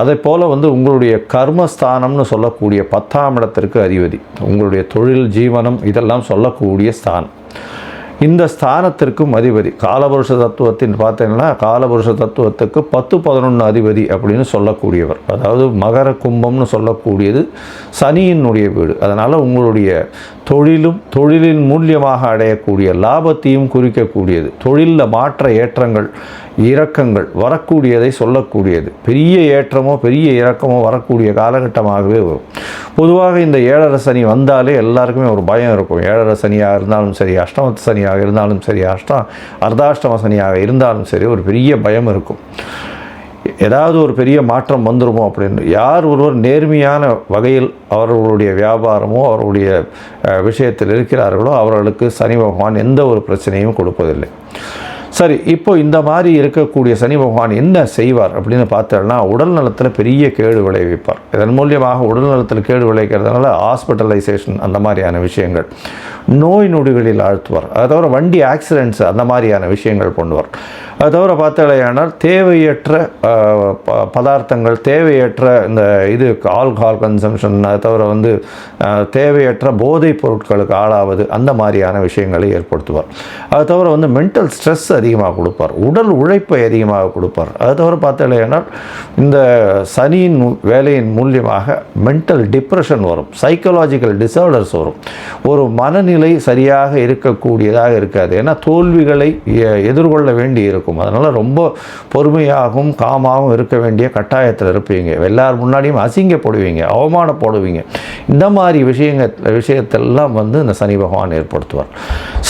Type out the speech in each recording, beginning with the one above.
அதே போல் வந்து உங்களுடைய கர்மஸ்தானம்னு சொல்லக்கூடிய பத்தாம் இடத்திற்கு அதிபதி. உங்களுடைய தொழில் ஜீவனம் இதெல்லாம் சொல்லக்கூடிய ஸ்தானம். இந்த ஸ்தானத்திற்கும் அதிபதி. காலபுருஷ தத்துவத்தின் பார்த்தீங்கன்னா காலபுருஷ தத்துவத்துக்கு பத்து பதினொன்று அதிபதி அப்படின்னு சொல்லக்கூடியவர். அதாவது மகர கும்பம்னு சொல்லக்கூடியது சனியினுடைய வீடு. அதனால் உங்களுடைய தொழிலும் தொழிலின் மூலியமாக அடையக்கூடிய லாபத்தையும் குறிக்கக்கூடியது. தொழிலில் மாற்ற ஏற்றங்கள் இறக்கங்கள் வரக்கூடியதை சொல்லக்கூடியது. பெரிய ஏற்றமோ பெரிய இறக்கமோ வரக்கூடிய காலகட்டமாகவே வரும். பொதுவாக இந்த ஏழரை சனி வந்தாலே எல்லாருக்குமே ஒரு பயம் இருக்கும். ஏழரை சனியாக இருந்தாலும் சரி அஷ்டமத்து சனியாக இருந்தாலும் சரி அஷ்டம் அர்த்தாஷ்டம சனியாக இருந்தாலும் சரி ஒரு பெரிய பயம் இருக்கும். ஏதாவது ஒரு பெரிய மாற்றம் வந்துருமோ அப்படின்னு. யார் ஒருவர் நேர்மையான வகையில் அவர்களுடைய வியாபாரமோ அவர்களுடைய விஷயத்தில் இருக்கிறார்களோ அவர்களுக்கு சனி பகவான் எந்த ஒரு பிரச்சனையும் கொடுப்பதில்லை. சரி இப்போ இந்த மாதிரி இருக்கக்கூடிய சனி பகவான் என்ன செய்வார் அப்படின்னு பார்த்தோம்னா உடல் நலத்தில் பெரிய கேடு விளைவிப்பார். இதன் மூலியமாக உடல் நலத்தில் கேடு விளைவிக்கிறதுனால ஹாஸ்பிட்டலைசேஷன் அந்த மாதிரியான விஷயங்கள் நோய் நொடிகளில் ஆழ்த்துவார். அதை தவிர வண்டி ஆக்சிடென்ட்ஸ் அந்த மாதிரியான விஷயங்கள் பண்ணுவார். அது தவிர பார்த்தாலேயானால் தேவையற்ற ப- பதார்த்தங்கள் தேவையற்ற இந்த இது ஆல்கஹால் கன்சம்ஷன் அது தவிர வந்து தேவையற்ற போதைப் பொருட்களுக்கு ஆளாவது அந்த மாதிரியான விஷயங்களை ஏற்படுத்துவார். அது தவிர வந்து மென்டல் ஸ்ட்ரெஸ் அதிகமாக கொடுப்பார். உடல் உழைப்பை அதிகமாக கொடுப்பார். அது தவிர பார்த்தாலேயானால் இந்த சனியின் வேலையின் மூலியமாக மென்டல் டிப்ரெஷன் வரும். சைக்கலாஜிக்கல் டிசார்டர்ஸ் வரும். ஒரு மனநிலை சரியாக இருக்கக்கூடியதாக இருக்காது. ஏன்னா தோல்விகளை எ- எதிர்கொள்ள வேண்டி இருக்கும் அதனால் ரொம்ப பொறுமையாகவும் காமாகவும் இருக்க வேண்டிய கட்டாயத்தில் இருப்பீங்க. எல்லார் முன்னாடியும் அசிங்கப்படுவீங்க அவமானப்படுவீங்க. இந்த மாதிரி விஷயங்கள் விஷயத்தெல்லாம் வந்து இந்த சனி பகவான் ஏற்படுத்துவார்.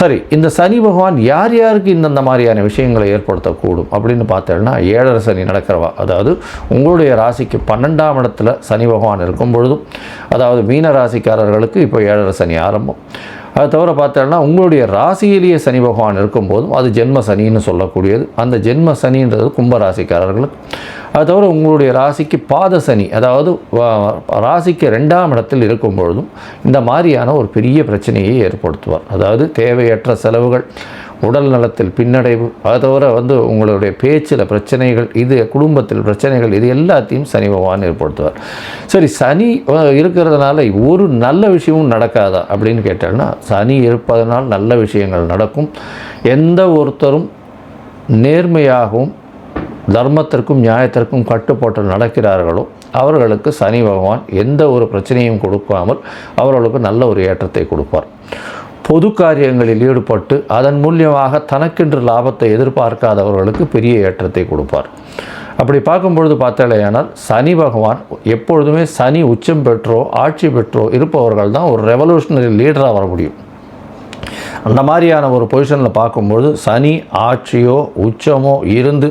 சரி இந்த சனி பகவான் யார் யாருக்கு இந்தந்த மாதிரியான விஷயங்களை ஏற்படுத்தக்கூடும் அப்படின்னு பார்த்தோம்னா ஏழரை சனி நடக்கிறவா. அதாவது உங்களுடைய ராசிக்கு பன்னெண்டாம் இடத்துல சனி பகவான் இருக்கும் பொழுதும் அதாவது மீன ராசிக்காரர்களுக்கு இப்போ ஏழரை சனி ஆரம்பம். அது தவிர பார்த்தோம்னா உங்களுடைய ராசியிலேயே சனி பகவான் இருக்கும்போதும் அது ஜென்ம சனின்னு சொல்லக்கூடியது. அந்த ஜென்ம சனின்றது கும்பராசிக்காரர்களுக்கு. அது தவிர உங்களுடைய ராசிக்கு பாத சனி அதாவது ராசிக்கு ரெண்டாம் இடத்தில் இருக்கும் பொழுதும் இந்த மாதிரியான ஒரு பெரிய பிரச்சனையை ஏற்படுத்துவார். அதாவது தேவையற்ற செலவுகள் உடல் நலத்தில் பின்னடைவு. அதை தவிர வந்து உங்களுடைய பேச்சில் பிரச்சனைகள் இது குடும்பத்தில் பிரச்சனைகள் இது எல்லாத்தையும் சனி பகவான் ஏற்படுத்துவார். சரி சனி இருக்கிறதுனால ஒரு நல்ல விஷயமும் நடக்காதா அப்படின்னு கேட்டால்னா சனி இருப்பதனால் நல்ல விஷயங்கள் நடக்கும். எந்த ஒருத்தரும் நேர்மையாகவும் தர்மத்திற்கும் நியாயத்திற்கும் கட்டுப்பாட்டு நடக்கிறார்களோ அவர்களுக்கு சனி பகவான் எந்த ஒரு பிரச்சனையும் கொடுக்காமல் அவர்களுக்கு நல்ல ஒரு ஏற்றத்தை கொடுப்பார். பொது காரியங்களில் ஈடுபட்டு அதன் மூலியமாக தனக்கென்று லாபத்தை எதிர்பார்க்காதவர்களுக்கு பெரிய ஏற்றத்தை கொடுப்பார். அப்படி பார்க்கும்பொழுது பார்த்தாலேயானால் சனி பகவான் எப்பொழுதுமே சனி உச்சம் பெற்றோ ஆட்சி பெற்றோ இருப்பவர்கள் தான் ஒரு ரெவல்யூஷனரி லீடராக வர முடியும். அந்த மாதிரியான ஒரு பொசிஷனில் பார்க்கும்பொழுது சனி ஆட்சியோ உச்சமோ இருந்து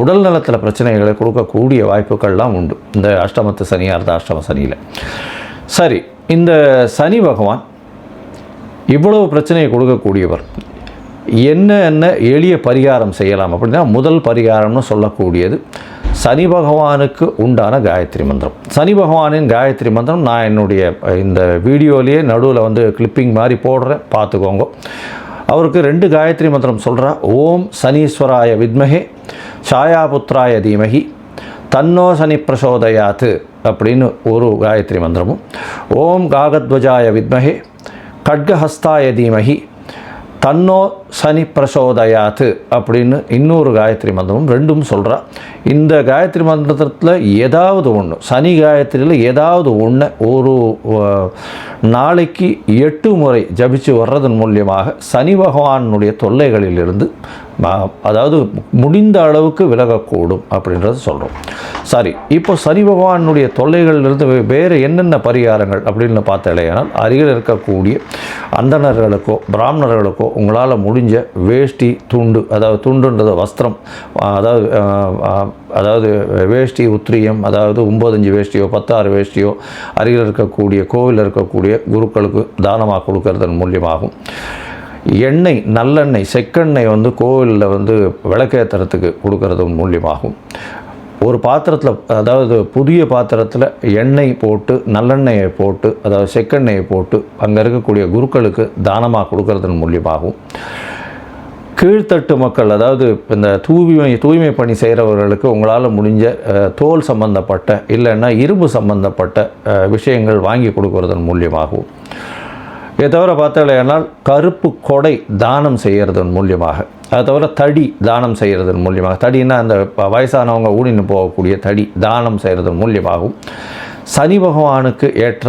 உடல் நலத்தில் பிரச்சனைகளை கொடுக்கக்கூடிய வாய்ப்புகள்லாம் உண்டு. இந்த அஷ்டமத்து சனியாக இருந்தால் அஷ்டம சனியில். சரி இந்த சனி பகவான் இவ்வளவு பிரச்சனையை கொடுக்கக்கூடியவர். என்ன என்ன எளிய பரிகாரம் செய்யலாம் அப்படின்னா முதல் பரிகாரம்னு சொல்லக்கூடியது சனி பகவானுக்கு உண்டான காயத்ரி மந்திரம். சனி பகவானின் காயத்ரி மந்திரம் நான் என்னுடைய இந்த வீடியோலேயே நடுவில் வந்து கிளிப்பிங் மாதிரி போடுறேன். பார்த்துக்கோங்க. அவருக்கு ரெண்டு காயத்ரி மந்திரம் சொல்கிறா ஓம் சனீஸ்வராய வித்மகே. சாயாபுத்ராய தீமகி தன்னோ சனி பிரசோதயாத்து அப்படின்னு ஒரு காயத்ரி மந்திரமும் ஓம் காகத்வஜாய வித்மகே கட்கஹஸ்தாய தீமகி தன்னோ சனி பிரசோதயாத்து அப்படின்னு இன்னொரு காயத்ரி மந்திரமும் ரெண்டும் சொல்கிறா இந்த காயத்ரி மந்திரத்தில் ஏதாவது ஒன்று சனி காயத்ரியில் ஏதாவது ஒன்று ஒரு நாளைக்கு எட்டு முறை ஜபிச்சு வர்றதன் மூலியமாக சனி பகவானுடைய தொல்லைகளிலிருந்து அதாவது முடிந்த அளவுக்கு விலகக்கூடும் அப்படின்றத சொல்கிறோம் சரி இப்போ சரி பகவானுடைய தொல்லைகளிலிருந்து வேறு என்னென்ன பரிகாரங்கள் அப்படின்னு பார்த்தாலேயானால் அருகில் இருக்கக்கூடிய அந்தணர்களுக்கோ பிராமணர்களுக்கோ உங்களால் முடிஞ்ச வேஷ்டி துண்டு அதாவது துண்டுன்றது வஸ்திரம் அதாவது அதாவது வேஷ்டி உத்திரியம் அதாவது ஒம்பதஞ்சு வேஷ்டியோ பத்தாறு வேஷ்டியோ அருகில் இருக்கக்கூடிய கோவிலில் இருக்கக்கூடிய குருக்களுக்கு தானமாக கொடுக்கறதன் மூலியமாகும். எண்ணெய் நல்லெண்ணெய் செக்கெண்ணெய் வந்து கோவிலில் வந்து விளக்கேற்றுறதுக்கு கொடுக்கறது மூலியமாகும். ஒரு பாத்திரத்தில் அதாவது புதிய பாத்திரத்தில் எண்ணெய் போட்டு நல்லெண்ணெயை போட்டு அதாவது செக்கெண்ணெயை போட்டு அங்கே இருக்கக்கூடிய குருக்களுக்கு தானமாக கொடுக்கறதன் மூலியமாகும். கீழ்த்தட்டு மக்கள் அதாவது இந்த தூய்மை தூய்மை பணி செய்கிறவர்களுக்கு உங்களால் முடிஞ்ச தோல் சம்பந்தப்பட்ட இல்லைன்னா இரும்பு சம்பந்தப்பட்ட விஷயங்கள் வாங்கி கொடுக்கறதன் மூலியமாகவும் இதை தவிர பார்த்தாலேனால் கருப்பு கொடை தானம் செய்கிறதன் மூலியமாக. அதை தவிர தடி தானம் செய்கிறதன் மூலியமாக. தடின்னா அந்த வயசானவங்க ஊடின்னு போகக்கூடிய தடி தானம் செய்கிறதன் மூலியமாகவும் சனி பகவானுக்கு ஏற்ற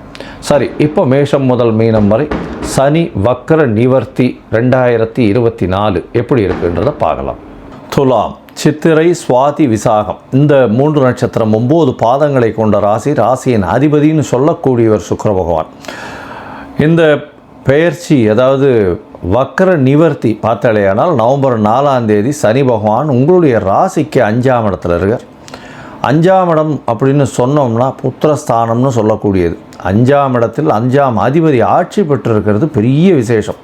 சரி இப்போ மேஷம் முதல் மீனம் வரை சனி வக்கர நிவர்த்தி ரெண்டாயிரத்தி இருபத்தி நாலு எப்படி இருக்குன்றதை பார்க்கலாம். துலாம் சித்திரை சுவாதி விசாகம். இந்த மூன்று நட்சத்திரம் ஒம்பது பாதங்களை கொண்ட ராசி ராசியின் அதிபதின்னு சொல்லக்கூடியவர் சுக்கர பகவான். இந்த பெயர்ச்சி அதாவது வக்கர நிவர்த்தி பார்த்தாலேயானால் நவம்பர் நாலாம் தேதி சனி பகவான் உங்களுடைய ராசிக்கு அஞ்சாம் இடத்துல இருக்கார். அஞ்சாம் இடம் அப்படின்னு சொன்னோம்னா புத்திரஸ்தானம்னு சொல்லக்கூடியது. அஞ்சாம் இடத்தில் அஞ்சாம் அதிபதி ஆட்சி பெற்றிருக்கிறது பெரிய விசேஷம்.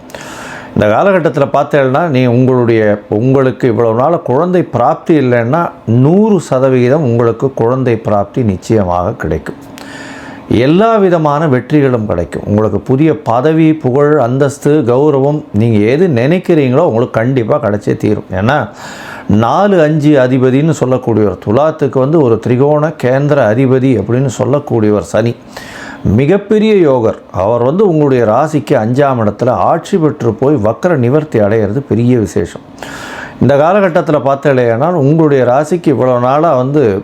இந்த காலகட்டத்தில் பார்த்தேன்னா நீ உங்களுடைய உங்களுக்கு இவ்வளவு நாள் குழந்தை பிராப்தி இல்லைன்னா நூறு சதவிகிதம் உங்களுக்கு குழந்தை பிராப்தி நிச்சயமாக கிடைக்கும். எல்லா விதமான வெற்றிகளும் கிடைக்கும். உங்களுக்கு புதிய பதவி புகழ் அந்தஸ்து கௌரவம் நீங்கள் எது நினைக்கிறீங்களோ உங்களுக்கு கண்டிப்பாக கிடைச்சே தீரும். ஏன்னா நாலு அஞ்சு அதிபதின்னு சொல்லக்கூடியவர் துலாத்துக்கு வந்து ஒரு திரிகோண கேந்திர அதிபதி அப்படின்னு சொல்லக்கூடியவர் சனி. மிகப்பெரிய யோகர். அவர் வந்து உங்களுடைய ராசிக்கு அஞ்சாம் இடத்துல ஆட்சி பெற்று போய் வக்கர நிவர்த்தி அடையிறது பெரிய விசேஷம். இந்த காலகட்டத்தில் பார்த்தலையானால் உங்களுடைய ராசிக்கு இவ்வளோ நாளாக வந்து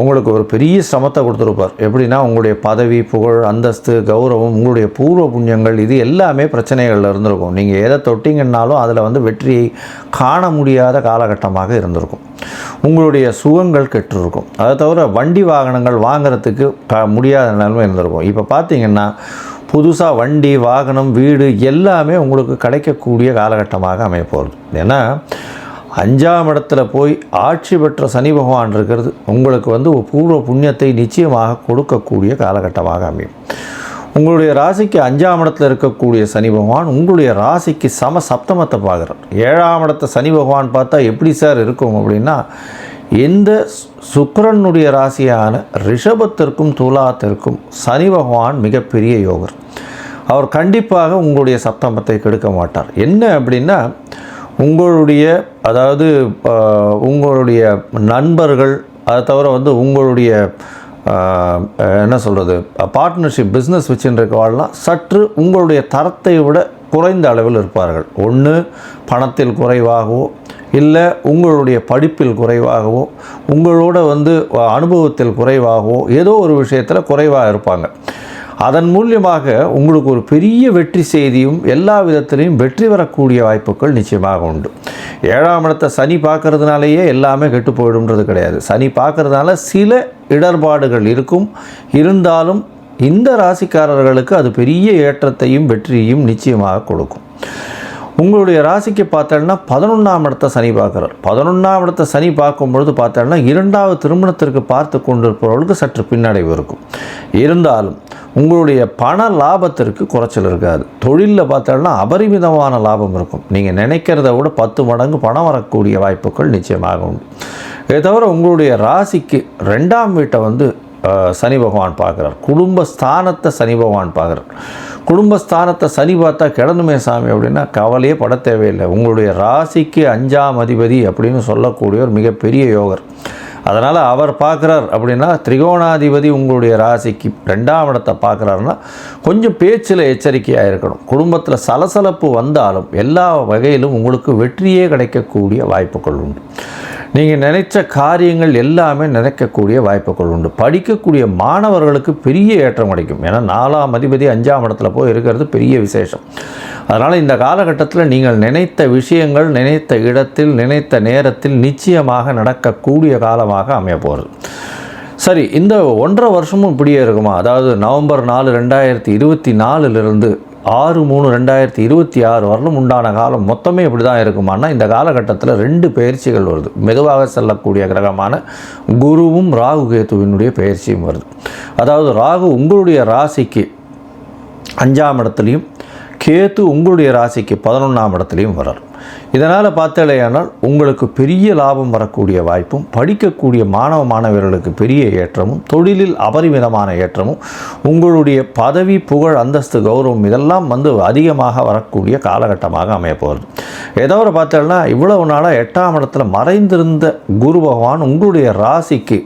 உங்களுக்கு ஒரு பெரிய சமத்தை கொடுத்துருப்பார். எப்படின்னா உங்களுடைய பதவி புகழ் அந்தஸ்து கௌரவம் உங்களுடைய பூர்வ புண்ணியங்கள் இது எல்லாமே பிரச்சனைகளில் இருந்திருக்கும். நீங்கள் எதை தொட்டிங்கன்னாலும் அதில் வந்து வெற்றியை காண முடியாத காலகட்டமாக இருந்திருக்கும். உங்களுடைய சுகங்கள் கெட்டிருக்கும். அதை தவிர வண்டி வாகனங்கள் வாங்கிறதுக்கு க முடியாத நிலைமை இருந்திருக்கும். இப்போ பார்த்தீங்கன்னா புதுசாக வண்டி வாகனம் வீடு எல்லாமே உங்களுக்கு கிடைக்கக்கூடிய காலகட்டமாக அமைய போகிறது ஏன்னா அஞ்சாம் இடத்துல போய் ஆட்சி பெற்ற சனி பகவான் இருக்கிறது. உங்களுக்கு வந்து பூர்வ புண்ணியத்தை நிச்சயமாக கொடுக்கக்கூடிய காலகட்டமாக அமையும். உங்களுடைய ராசிக்கு அஞ்சாம் இடத்துல இருக்கக்கூடிய சனி பகவான் உங்களுடைய ராசிக்கு சம சப்தமத்தை பார்க்குறார். ஏழாம் இடத்த சனி பகவான் பார்த்தா எப்படி சார் இருக்கும் அப்படின்னா எந்த சுக்கரனுடைய ராசியான ரிஷபத்திற்கும் துலாத்திற்கும் சனி பகவான் மிகப்பெரிய யோகர். அவர் கண்டிப்பாக உங்களுடைய சப்தமத்தை கெடுக்க மாட்டார். என்ன அப்படின்னா உங்களுடைய அதாவது உங்களுடைய நண்பர்கள் அதை தவிர வந்து உங்களுடைய என்ன சொல்கிறது பார்ட்னர்ஷிப் பிஸ்னஸ் வச்சுருக்கவாள்லாம் சற்று உங்களுடைய தரத்தை விட குறைந்த அளவில் இருப்பார்கள். ஒன்று பணத்தில் குறைவாகவோ இல்லை உங்களுடைய படிப்பில் குறைவாகவோ உங்களோட வந்து அனுபவத்தில் குறைவாகவோ ஏதோ ஒரு விஷயத்தில் குறைவாக இருப்பாங்க. அதன் மூலியமாக உங்களுக்கு ஒரு பெரிய வெற்றி செய்தியும் எல்லா விதத்திலையும் வெற்றி வரக்கூடிய வாய்ப்புகள் நிச்சயமாக உண்டு. ஏழாம் இடத்தை சனி பார்க்கறதுனாலேயே எல்லாமே கெட்டு போயிடும்ன்றது கிடையாது. சனி பார்க்கறதுனால சில இடர்பாடுகள் இருக்கும். இருந்தாலும் இந்த ராசிக்காரர்களுக்கு அது பெரிய ஏற்றத்தையும் வெற்றியையும் நிச்சயமாக கொடுக்கும். உங்களுடைய ராசிக்கு பார்த்தோம்னா பதினொன்றாம் இடத்தை சனி பார்க்குறார். பதினொன்றாம் இடத்தை சனி பார்க்கும் பொழுது பார்த்தோம்னா இரண்டாவது திருமணத்திற்கு பார்த்து கொண்டிருப்பவர்களுக்கு சற்று பின்னடைவு இருக்கும். இருந்தாலும் உங்களுடைய பண லாபத்திற்கு குறைச்சல் இருக்காது. தொழிலில் பார்த்தோன்னா அபரிமிதமான லாபம் இருக்கும். நீங்கள் நினைக்கிறத விட பத்து மடங்கு பணம் வரக்கூடிய வாய்ப்புகள் நிச்சயமாக உண்டு. இதை தவிர உங்களுடைய ராசிக்கு ரெண்டாம் வீட்டை வந்து சனி பகவான் பார்க்குறார். குடும்பஸ்தானத்தை சனி பகவான் பார்க்குறார். குடும்பஸ்தானத்தை சனி பார்த்தா கிடந்துமே சாமி அப்படின்னா கவலையே பட தேவையில்லை. உங்களுடைய ராசிக்கு அஞ்சாம் அதிபதி அப்படின்னு சொல்லக்கூடிய ஒரு மிகப்பெரிய யோகர். அதனால் அவர் பார்க்குறார் அப்படின்னா திரிகோணாதிபதி உங்களுடைய ராசிக்கு ரெண்டாம் இடத்தை பார்க்குறாருன்னா கொஞ்சம் பேச்சில் எச்சரிக்கையாக இருக்கணும். குடும்பத்தில் சலசலப்பு வந்தாலும் எல்லா வகையிலும் உங்களுக்கு வெற்றியே கிடைக்கக்கூடிய வாய்ப்புகள் உண்டு. நீங்கள் நினைச்ச காரியங்கள் எல்லாமே நினைக்கக்கூடிய வாய்ப்புகள் உண்டு. படிக்கக்கூடிய மாணவர்களுக்கு பெரிய ஏற்றம் கிடைக்கும். ஏன்னா நாலாம் அதிபதி அஞ்சாம் இடத்துல போய் இருக்கிறது பெரிய விசேஷம். அதனால் இந்த காலகட்டத்தில் நீங்கள் நினைத்த விஷயங்கள் நினைத்த இடத்தில் நினைத்த நேரத்தில் நிச்சயமாக நடக்கக்கூடிய காலமாக அமைய போகிறது சரி இந்த ஒன்றரை வருஷமும் இப்படியே இருக்குமா? அதாவது நவம்பர் நாலு ரெண்டாயிரத்தி இருபத்தி நாலுலேருந்து ஆறு மூணு ரெண்டாயிரத்தி இருபத்தி ஆறு வரலும் உண்டான காலம் மொத்தமே இப்படி தான் இருக்குமானா இந்த காலகட்டத்தில் ரெண்டு பயிற்சிகள் வருது. மெதுவாக செல்லக்கூடிய கிரகமான குருவும் ராகு கேத்துவினுடைய பயிற்சியும் வருது. அதாவது ராகு உங்களுடைய ராசிக்கு அஞ்சாம் இடத்துலையும் கேத்து உங்களுடைய ராசிக்கு பதினொன்றாம் இடத்துலையும் வரார். இதனால் பார்த்தாலேயானால் உங்களுக்கு பெரிய லாபம் வரக்கூடிய வாய்ப்பும் படிக்கக்கூடிய மாணவ மாணவர்களுக்கு பெரிய ஏற்றமும் தொழிலில் அபரிமிதமான ஏற்றமும் உங்களுடைய பதவி புகழ் அந்தஸ்து கௌரவம் இதெல்லாம் வந்து அதிகமாக வரக்கூடிய காலகட்டமாக அமையப்போகிறது ஏதோ ஒரு பார்த்தோம்னா இவ்வளவு நாளாக எட்டாம் இடத்துல மறைந்திருந்த குரு பகவான் உங்களுடைய ராசிக்கு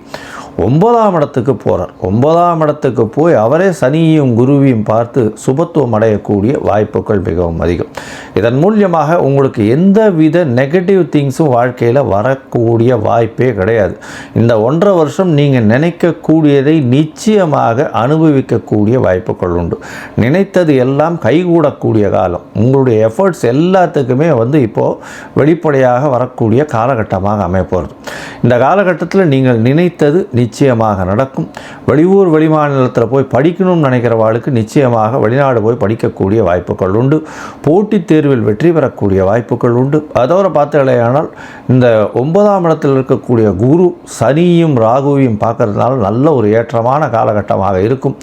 ஒன்பதாம் இடத்துக்கு போகிறார் ஒன்பதாம் இடத்துக்கு போய் அவரே சனியையும் குருவையும் பார்த்து சுபத்துவம் அடையக்கூடிய வாய்ப்புகள் மிகவும் அதிகம். இதன் மூலியமாக உங்களுக்கு எந்த வித நெகட்டிவ் திங்ஸும் வாழ்க்கையில் வரக்கூடிய வாய்ப்பே கிடையாது. இந்த ஒன்றரை வருஷம் நீங்கள் நினைக்கக்கூடியதை நிச்சயமாக அனுபவிக்கக்கூடிய வாய்ப்புகள் உண்டு. நினைத்தது எல்லாம் கைகூடக்கூடிய காலம். உங்களுடைய எஃபர்ட்ஸ் எல்லாத்துக்குமே வந்து இப்போது வெளிப்படையாக வரக்கூடிய காலகட்டமாக அமைய போகிறது இந்த காலகட்டத்தில் நீங்கள் நினைத்தது நிச்சயமாக நடக்கும். வெளியூர் வெளிமாநிலத்தில் போய் படிக்கணும்னு நினைக்கிறவாளுக்கு நிச்சயமாக வெளிநாடு போய் படிக்கக்கூடிய வாய்ப்புகள் உண்டு. போட்டித் தேர்வில் வெற்றி பெறக்கூடிய வாய்ப்புகள் உண்டு. அதோட பார்த்தீங்களேயானால் இந்த ஒன்பதாம் இடத்தில் இருக்கக்கூடிய குரு சனியும் ராகுவையும் பார்க்கறதுனால நல்ல ஒரு ஏற்றமான காலகட்டமாக இருக்கும்.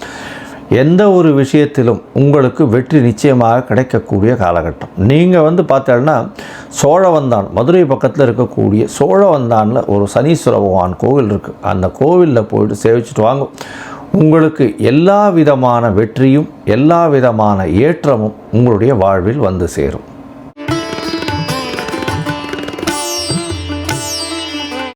எந்த ஒரு விஷயத்திலும் உங்களுக்கு வெற்றி நிச்சயமாக கிடைக்கக்கூடிய காலகட்டம். நீங்கள் வந்து பார்த்தீங்கன்னா சோழவந்தான் மதுரை பக்கத்தில் இருக்கக்கூடிய சோழவந்தானில் ஒரு சனீஸ்வர பகவான் கோவில் இருக்குது அந்த கோவிலில் போயிட்டு சேவிச்சுட்டு வாங்க. உங்களுக்கு எல்லா விதமான வெற்றியும் எல்லா விதமான ஏற்றமும் உங்களுடைய வாழ்வில் வந்து சேரும்.